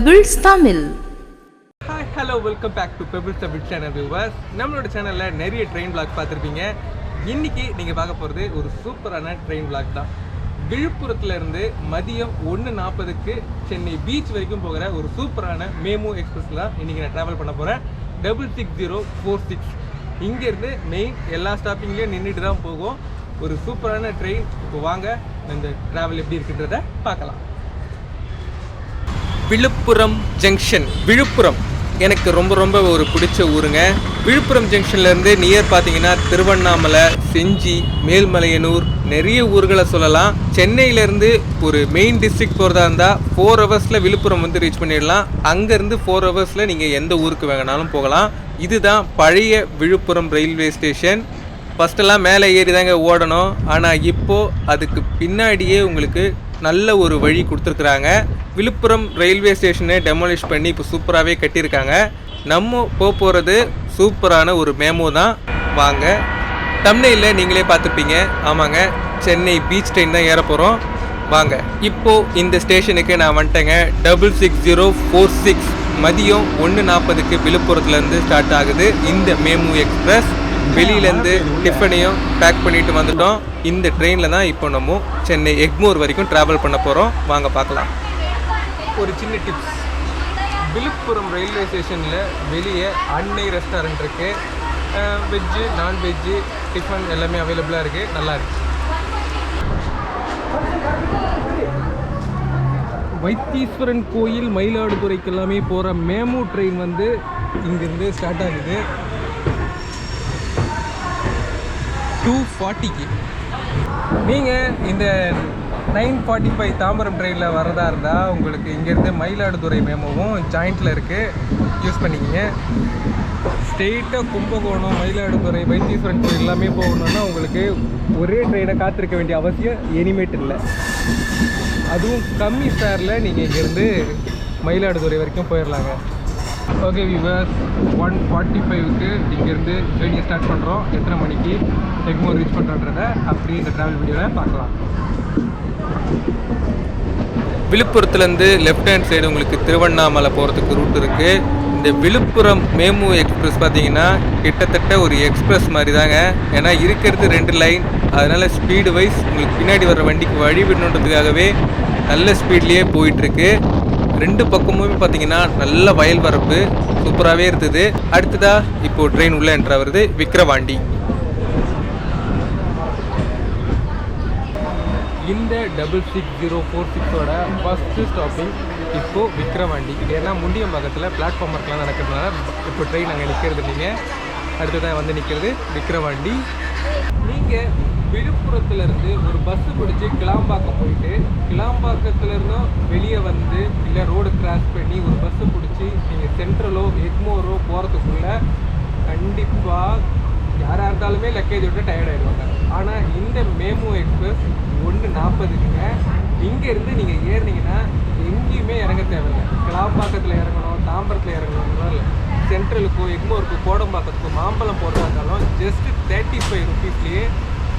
Pebbles Tamil hi hello welcome back to Pebble Tamil channel viewers நம்மளோட சேனலில் நிறைய train black பார்த்துருப்பீங்க. இன்னைக்கு நீங்கள் பார்க்க போகிறது ஒரு சூப்பரான ட்ரெயின் பிளாக் தான். விழுப்புரத்துல இருந்து மதியம் ஒன்று நாற்பதுக்கு சென்னை பீச் வரைக்கும் போகிற ஒரு சூப்பரான மேமோ எக்ஸ்பிரஸ் தான் இன்றைக்கி நான் ட்ராவல் பண்ண போகிறேன் double six zero four six இங்கேருந்து மெயின் எல்லா ஸ்டாப்பிங்லேயும் நின்றுட்டு தான் போகும். ஒரு சூப்பரான ட்ரெயின் இப்போ வாங்க இந்த ட்ராவல் எப்படி இருக்குன்றத பார்க்கலாம். விழுப்புரம் ஜங்ஷன். விழுப்புரம். எனக்கு ரொம்ப ரொம்ப ஒரு பிடிச்ச ஊருங்க. விழுப்புரம் ஜங்ஷன்லேருந்து நியர் பார்த்தீங்கன்னா திருவண்ணாமலை செஞ்சி மேல்மலையனூர் நிறைய ஊர்களை சொல்லலாம். சென்னையிலேருந்து ஒரு மெயின் டிஸ்ட்ரிக்ட் போகிறதா இருந்தால் ஃபோர் ஹவர்ஸில் விழுப்புரம் வந்து ரீச் பண்ணிடலாம். அங்கேருந்து ஃபோர் ஹவர்ஸில் நீங்கள் எந்த ஊருக்கு வேணாலும் போகலாம். இதுதான் பழைய விழுப்புரம் ரயில்வே ஸ்டேஷன் ஃபஸ்ட்டெல்லாம் மேலே ஏறி தாங்க ஓடணும். ஆனால் இப்போது அதுக்கு பின்னாடியே உங்களுக்கு நல்ல ஒரு வழி கொடுத்துருக்குறாங்க. விழுப்புரம் ரயில்வே ஸ்டேஷனை டெமாலிஷ் பண்ணி இப்போ சூப்பராகவே கட்டியிருக்காங்க. நம்ம போக போகிறது சூப்பரான ஒரு மேமோ தான். வாங்க. தமிழில் நீங்களே பார்த்துப்பீங்க ஆமாங்க. சென்னை பீச் ட்ரெயின் தான் ஏற போகிறோம் வாங்க. இப்போது இந்த ஸ்டேஷனுக்கு நான் வந்துட்டேங்க. Double six zero four six மதியம் ஒன்று நாற்பதுக்கு விழுப்புரத்துலேருந்து ஸ்டார்ட் ஆகுது. இந்த மேமு எக்ஸ்பிரஸ் வெளியிலேருந்து டிஃபனையும் பேக் பண்ணிட்டு வந்துட்டோம். இந்த ட்ரெயினில் தான் இப்போ நம்ம சென்னை எக்மோர் வரைக்கும் ட்ராவல் பண்ண போகிறோம் வாங்க பார்க்கலாம். ஒரு சின்ன டிப்ஸ் விழுப்புரம் ரயில்வே ஸ்டேஷனில் வெளியே அன்னை ரெஸ்டாரண்ட் இருக்குது வெஜ்ஜு நான்வெஜ்ஜு டிஃபன் எல்லாமே அவைலபிளாக இருக்குது நல்லா இருக்கு. வைத்தீஸ்வரன் கோயில் மயிலாடுதுறைக்கு எல்லாமே போகிற மேமு ட்ரெயின் வந்து இங்கேருந்து ஸ்டார்ட் ஆகுது. டூ ஃபார்ட்டிக்கு நீங்கள் இந்த நைன் ஃபார்ட்டி ஃபைவ் தாம்பரம் ட்ரெயினில் வரதா இருந்தால் உங்களுக்கு இங்கேருந்து மயிலாடுதுறை மேமோவும் ஜாயிண்ட்டில் இருக்குது யூஸ் பண்ணிக்கிங்க. ஸ்ட்ரெயிட்டாக கும்பகோணம் மயிலாடுதுறை வைத்தீஸ்வரன் கோயில் எல்லாமே போகணுன்னா உங்களுக்கு ஒரே ட்ரெயினை காத்திருக்க வேண்டிய அவசியம் இனிமேட் இல்லை. அதுவும் கம்மி ஃபேரில் நீங்கள் இங்கேருந்து மயிலாடுதுறை வரைக்கும் போயிடலாங்க ஓகே விவர்ஸ் ஒன் ஃபார்ட்டி ஃபைவ்க்கு இங்கேருந்து ஜேர்னியை ஸ்டார்ட் பண்ணுறோம் எத்தனை மணிக்கு? எக்மோர் ரீச் பண்ணுறன்றத அப்படி இந்த ட்ராவல் வீடியோவில் பார்க்கலாம். விழுப்புரத்துலேருந்து லெஃப்ட் ஹேண்ட் சைடு உங்களுக்கு திருவண்ணாமலை போகிறதுக்கு ரூட் இருக்குது இந்த விழுப்புரம் மேமு எக்ஸ்பிரஸ் பார்த்தீங்கன்னா கிட்டத்தட்ட ஒரு எக்ஸ்பிரஸ் மாதிரி தாங்க ஏன்னா இருக்கிறது ரெண்டு லைன் அதனால் ஸ்பீடு வைஸ் உங்களுக்கு பின்னாடி வர வண்டிக்கு வழி விடணுன்றதுக்காகவே நல்ல ஸ்பீட்லேயே போயிட்டுருக்கு. ரெண்டு பக்கமுமே பார்த்தீங்கன்னா நல்ல வயல் வரப்பு சூப்பராகவே இருந்தது. அடுத்ததாக இப்போது ட்ரெயின் உள்ளே என்ற வருது விக்ரவாண்டி இந்த டபுள் சிக்ஸ் ஜீரோ ஃபோர் சிக்ஸோட ஃபஸ்ட்டு ஸ்டாப்பிங் இப்போது விக்ரவாண்டி ஏன்னா முண்டியம்பாக்கத்தில் பிளாட்ஃபார்ம் ஒர்க்லாம் நடக்கிறதுனால இப்போ ட்ரெயின் அங்கே நிற்கிறது இல்லைங்க அடுத்ததான் வந்து நிற்கிறது விக்ரவாண்டி நீங்கள் விழுப்புரத்துலேருந்து ஒரு பஸ்ஸு பிடிச்சி கிளாம்பாக்கம் போயிட்டு கிளாம்பாக்கத்துலேருந்தும் வெளியே வந்து இல்லை ரோடு கிராஸ் பண்ணி ஒரு பஸ்ஸு பிடிச்சி நீங்கள் சென்ட்ரலோ எக்மோரோ போகிறதுக்குள்ளே கண்டிப்பாக யாராக இருந்தாலுமே லக்கேஜ் விட்டு டயர்ட் ஆயிடுவாங்க. ஆனால் இந்த மேமோ எக்ஸ்பிரஸ் ஒன்று நாற்பதுக்குங்க இங்கேருந்து நீங்கள் ஏறினீங்கன்னா எங்கேயுமே இறங்க தேவையில்லை. கிளாம்பாக்கத்தில் இறங்கணும் தாம்பரத்தில் இறங்கணும் இல்லை. சென்ட்ரலுக்கோ எக்மோருக்கோ கோடம்பாக்கத்துக்கோ மாம்பழம் போடுறதா இருந்தாலும் ஜஸ்ட் தேர்ட்டி ஃபைவ் ருபீஸ்லேயே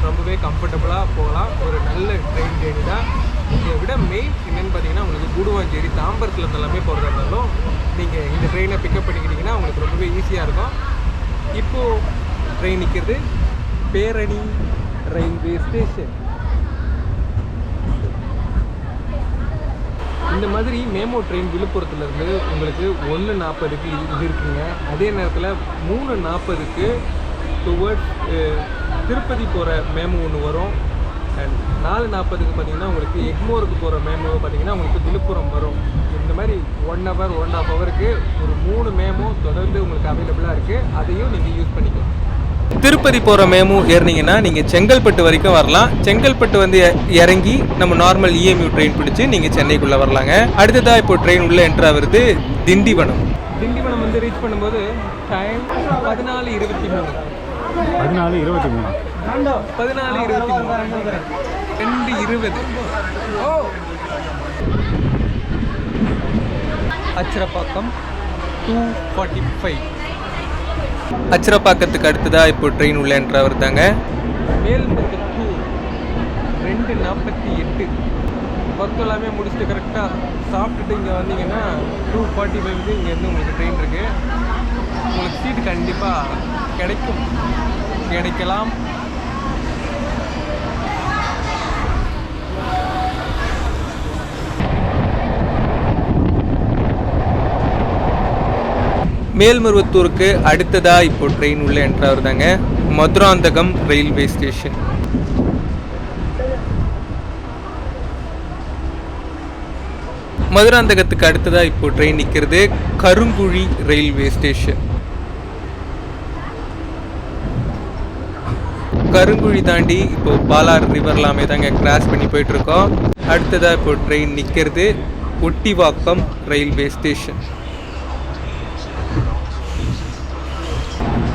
ரொம்பவே கம்ஃபர்டபுளாக போகலாம். ஒரு நல்ல ட்ரெயின் ஜேர்னி தான். இதை விட மெயின் என்னென்னு பார்த்தீங்கன்னா உங்களுக்கு கூடுவாஞ்சேரி தாம்பரத்தில் எல்லாமே போகிறதா இருந்தாலும் நீங்கள் இந்த ட்ரெயினை பிக்கப் பண்ணிக்கிட்டிங்கன்னா உங்களுக்கு ரொம்பவே ஈஸியாக இருக்கும். இப்போது ட்ரெயின் நிற்கிறது பேரணி ரயில்வே ஸ்டேஷன் இந்த மாதிரி மேமோ ட்ரெயின் விழுப்புரத்துலேருந்து உங்களுக்கு ஒன்று நாற்பதுக்கு இது இருக்குங்க. அதே நேரத்தில் மூணு நாற்பதுக்கு டுவர்ட்ஸ் uh, திருப்பதி போகிற மேமோ ஒன்று வரும். அண்ட் நாலு நாற்பதுக்கு பார்த்தீங்கன்னா உங்களுக்கு எக்மோருக்கு போகிற மேமோ பார்த்தீங்கன்னா உங்களுக்கு விழுப்புரம் வரும். இந்த மாதிரி ஒன் ஹவர் ஒன் ஹாஃப் ஹவருக்கு ஒரு மூணு மேமோ தொடர்ந்து உங்களுக்கு அவைலபிளாக இருக்குது அதையும் நீங்கள் யூஸ் பண்ணிக்கலாம். திருப்பதி போகிற மேமு ஏறினீங்கன்னா நீங்கள் செங்கல்பட்டு வரைக்கும் வரலாம். செங்கல்பட்டு வந்து இறங்கி நம்ம நார்மல் இஎம்யூ ட்ரெயின் பிடிச்சி நீங்கள் சென்னைக்குள்ளே வரலாங்க. அடுத்ததாக இப்போ ட்ரெயின் உள்ளே என்ட்ரு ஆகுறது திண்டிவனம். திண்டிவனம் வந்து ரீச் பண்ணும்போது டைம் பதினாலு இருபத்தி மூணு. பதினாலு இருபத்தி மூணு. பதினாலு இருபத்தி மூணு. ரெண்டு இருபது. ஓ. அச்சிரப்பாக்கம் டூ ஃபார்ட்டி ஃபைவ் அச்சிரப்பாக்கத்துக்கு அடுத்ததாக இப்போ ட்ரெயின் உள்ள தாங்க வருதாங்க. டூ ரெண்டு நாற்பத்தி எட்டு. ஒர்க் எல்லாமே முடிச்சுட்டு கரெக்டாக சாப்பிட்டுட்டு இங்கே வந்தீங்கன்னா டூ ஃபார்ட்டி ஃபைவ்க்கு இங்கேருந்து உங்களுக்கு ட்ரெயின் இருக்குது உங்களுக்கு சீட்டு கண்டிப்பாக கிடைக்கும். கிடைக்கலாம் மேல்மருவத்தூருக்கு அடுத்ததாக இப்போ ட்ரெயின் உள்ள என்ட்ராவர் தாங்க மதுராந்தகம் ரயில்வே ஸ்டேஷன் மதுராந்தகத்துக்கு அடுத்ததாக இப்போ ட்ரெயின் நிற்கிறது கருங்குழி ரயில்வே ஸ்டேஷன் கருங்குழி தாண்டி இப்போ பாலார் ரிவர்லாமே தாங்க கிராஸ் பண்ணி போயிட்டு இருக்கோம் இப்போ ட்ரெயின் நிற்கிறது ஒட்டிவாக்கம் ரயில்வே ஸ்டேஷன்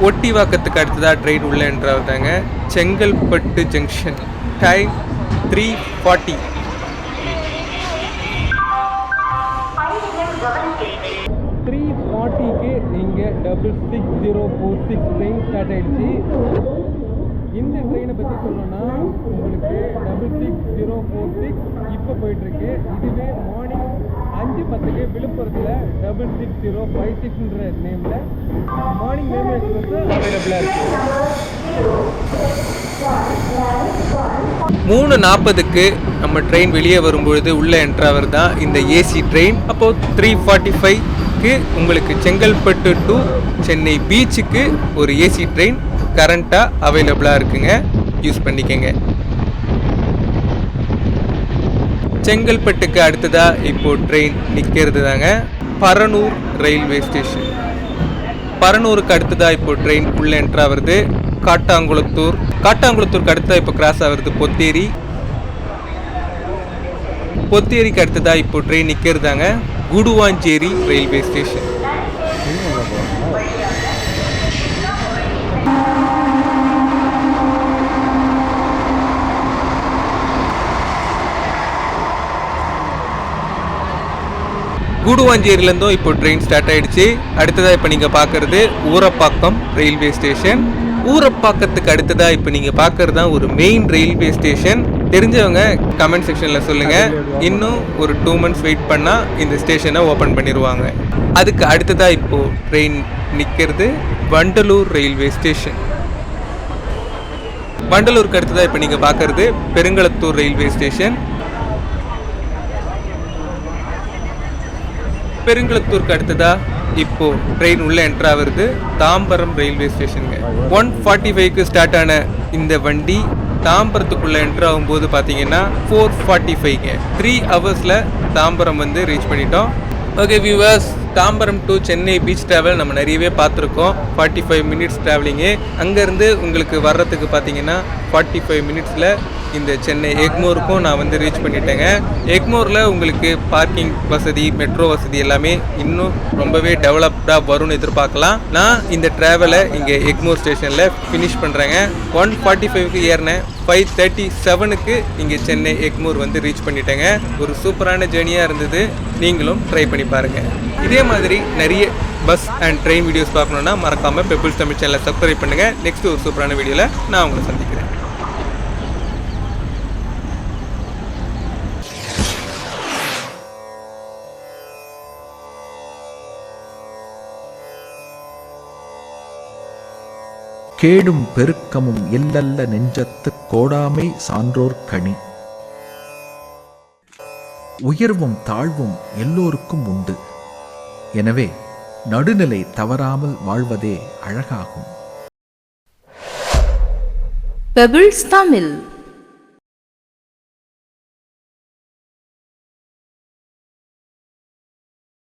ஒட்டிவாக்கத்துக்கு அடுத்ததா ட்ரெயின் உள்ள என்றாவதாங்க Chengalpattu junction time three forty three ஃபார்ட்டிக்கு இங்கே double six zero four six train start ஆகிடுச்சு இந்த ட்ரெயினை பற்றி சொல்லணும்னா உங்களுக்கு double six zero four six இப்போ போயிட்டுருக்கு. இதுவே மார்னிங் அஞ்சு பத்துக்கு விழுப்புரத்தில் டபுள் சிக்ஸ் ஜீரோ ஃபைவ் சிக்ஸ்ன்ற நேமில் மார்னிங் நேம் எக்ஸ்பிரஸ் அவைலபிளாக இருக்குது மூணு நாற்பதுக்கு நம்ம ட்ரெயின் வெளியே வரும்பொழுது உள்ள என்ட்ராவர் தான் இந்த ஏசி ட்ரெயின் அப்போது த்ரீ ஃபார்ட்டி ஃபைவ்க்கு உங்களுக்கு செங்கல்பட்டு டு சென்னை பீச்சுக்கு ஒரு ஏசி ட்ரெயின் கரண்ட்டாக அவைலபிளாக இருக்குங்க. யூஸ் பண்ணிக்கங்க. செங்கல்பட்டுக்கு அடுத்ததாக இப்போ ட்ரெயின் நிற்கிறது தாங்க பரனூர் ரயில்வே ஸ்டேஷன் பரனூருக்கு அடுத்ததாக இப்போ ட்ரெயின் உள்ளே என்ட்ரா வருது காட்டாங்குளத்தூர். காட்டாங்குளத்தூருக்கு அடுத்ததாக இப்போ கிராஸ் ஆகிறது பொத்தேரி. பொத்தேரிக்கு அடுத்ததாக இப்போ ட்ரெயின் நிற்கிறதாங்க குடுவாஞ்சேரி ரயில்வே ஸ்டேஷன் கூடுவாஞ்சேரியிலேருந்தும் இப்போ ட்ரெயின் ஸ்டார்ட் ஆயிடுச்சு. அடுத்ததாக இப்போ நீங்கள் பார்க்குறது ஊரப்பாக்கம் ரயில்வே ஸ்டேஷன் ஊரப்பாக்கத்துக்கு அடுத்ததாக இப்போ நீங்கள் பார்க்குறது தான் ஒரு மெயின் ரயில்வே ஸ்டேஷன் தெரிஞ்சவங்க கமெண்ட் செக்ஷனில் சொல்லுங்கள் இன்னும் ஒரு டூ மந்த்ஸ் வெயிட் பண்ணால் இந்த ஸ்டேஷனை ஓப்பன் பண்ணிடுவாங்க அதுக்கு அடுத்ததாக இப்போது ட்ரெயின் நிற்கிறது வண்டலூர் ரயில்வே ஸ்டேஷன் வண்டலூருக்கு அடுத்ததாக இப்போ நீங்கள் பார்க்குறது பெருங்களத்தூர் ரயில்வே ஸ்டேஷன் பெருங்குளத்தூருக்கு அடுத்ததா? இப்போ ட்ரெயின் உள்ள என்ட்ரா வருது தாம்பரம் ரயில்வே ஸ்டேஷனுங்க ஒன் ஃபார்ட்டி ஃபைவ்க்கு ஸ்டார்ட் ஆன இந்த வண்டி தாம்பரத்துக்குள்ள என்ட்ரு ஆகும்போது பார்த்தீங்கன்னா ஃபோர் ஃபார்ட்டி ஃபைவ்ங்க த்ரீ ஹவர்ஸில் தாம்பரம் வந்து ரீச் பண்ணிட்டோம். Okay viewers Tambaram to Chennai beach travel நம்ம நிறையவே பார்த்துருக்கோம். ஃபார்ட்டி ஃபைவ் மினிட்ஸ் ட்ராவலிங்கு அங்கேருந்து உங்களுக்கு வர்றதுக்கு பார்த்தீங்கன்னா ஃபார்ட்டி ஃபைவ் மினிட்ஸில் இந்த சென்னை எக்மோருக்கும் நான் வந்து ரீச் பண்ணிட்டேங்க. எக்மோரில் உங்களுக்கு பார்க்கிங் வசதி மெட்ரோ வசதி எல்லாமே இன்னும் ரொம்பவே டெவலப்டாக வரும்னு எதிர்பார்க்கலாம். நான் இந்த ட்ராவலை இங்கே எக்மோர் ஸ்டேஷனில் ஃபினிஷ் பண்ணுறேங்க ஒன் ஃபார்ட்டி ஃபைவ்க்கு ஏறினேன். ஃபைவ் தேர்ட்டி செவனுக்கு இங்கே சென்னை எக்மோர் வந்து ரீச் பண்ணிட்டேங்க. ஒரு சூப்பரான ஜேர்னியாக இருந்தது. நீங்களும் ட்ரை பண்ணி பாருங்கள் இதே மாதிரி நிறைய பஸ் அண்ட் ட்ரெயின் வீடியோஸ் பார்க்கணுன்னா மறக்காமல் பெப்பிள்ஸ் தமிழ் சேனலை சப்ஸ்கிரைப் பண்ணுங்கள் நெக்ஸ்ட் ஒரு சூப்பரான வீடியோவில் நான் உங்களை சந்திக்கிறேன். கேடும் பெருக்கமும் இல்லல்ல நெஞ்சத்து கோடாமை சான்றோர் கணி உயர்வும் தாழ்வும் எல்லோருக்கும் உண்டு. எனவே நடுநிலை தவறாமல் வாழ்வதே அழகாகும். பெபிள்ஸ் தமிழ்